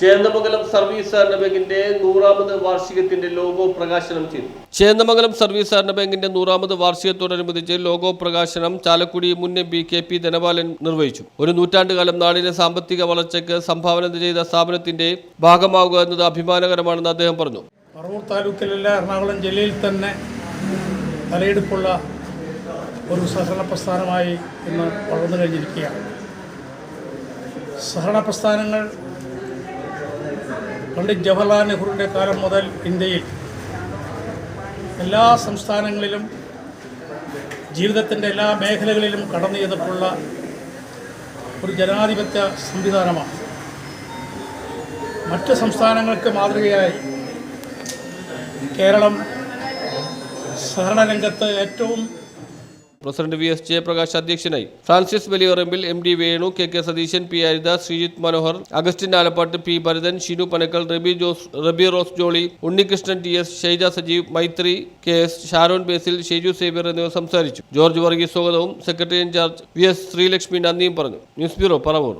Chendamangalam service സഹകരണ ബാങ്കിന്റെ നൂറാമത് വാർഷികത്തിന്റെ logo പ്രകാശനം ചെയ്തു. ചേന്ദമംഗലം സർവീസ് സഹകരണ ബാങ്കിന്റെ നൂറാമത് വാർഷികത്തോടനുബന്ധിച്ച് ലോഗോ പ്രകാശനം ചാലക്കുടി മുൻ M P K P Dhanapalan നിർവഹിച്ചു. ഒരു നൂറ്റാണ്ടുകാലം നാടിന്റെ സാമ്പത്തിക വളർച്ചയ്ക്ക് സംഭാവന ചെയ്ത സ്ഥാപനത്തിന്റെ ഭാഗമാവുക എന്നത് അഭിമാനകരമാണെന്ന് അദ്ദേഹം പറഞ്ഞു. പറവൂർ താലൂക്കിലല്ല എറണാകുളം ജില്ലയിൽ തന്നെ തലയെടുപ്പുള്ള ഒരു സഹകരണ പ്രസ്ഥാനമായി ഇന്ന് വളർന്നു കഴിഞ്ഞിരിക്കുകയാണ്. സഹകരണ പ്രസ്ഥാനങ്ങൾ പണ്ഡിറ്റ് ജവഹർലാൽ നെഹ്റുവിന്റെ കാലം മുതൽ ഇന്ത്യയിൽ എല്ലാ സംസ്ഥാനങ്ങളിലും ജീവിതത്തിന്റെ എല്ലാ മേഖലകളിലും കടന്നു ചെയ്തിട്ടുള്ള ഒരു ജനാധിപത്യ സംവിധാനമാണ്. മറ്റ് സംസ്ഥാനങ്ങൾക്ക് മാതൃകയായി കേരളം സഹകരണ രംഗത്ത് ഏറ്റവും പ്രസിഡന്റ് വി എസ് ജയപ്രകാശ് അധ്യക്ഷനായി. Francis Valiyarambil M D Venu K K Satheesan P Haritha Sreejith Manohar Augustine Alappatt P Bharathan Shinu Panakkal Rabi Jose Rabi Rose Jolly Unnikrishnan T S Shaija Sajeev Maithri K S Sharon Basil Sheiju Xavier എന്നിവർ സംസാരിച്ചു. George Varghese സ്വാഗതവും secretary in charge V S Sreelakshmi നന്ദിയും പറഞ്ഞു. News bureau Paravur.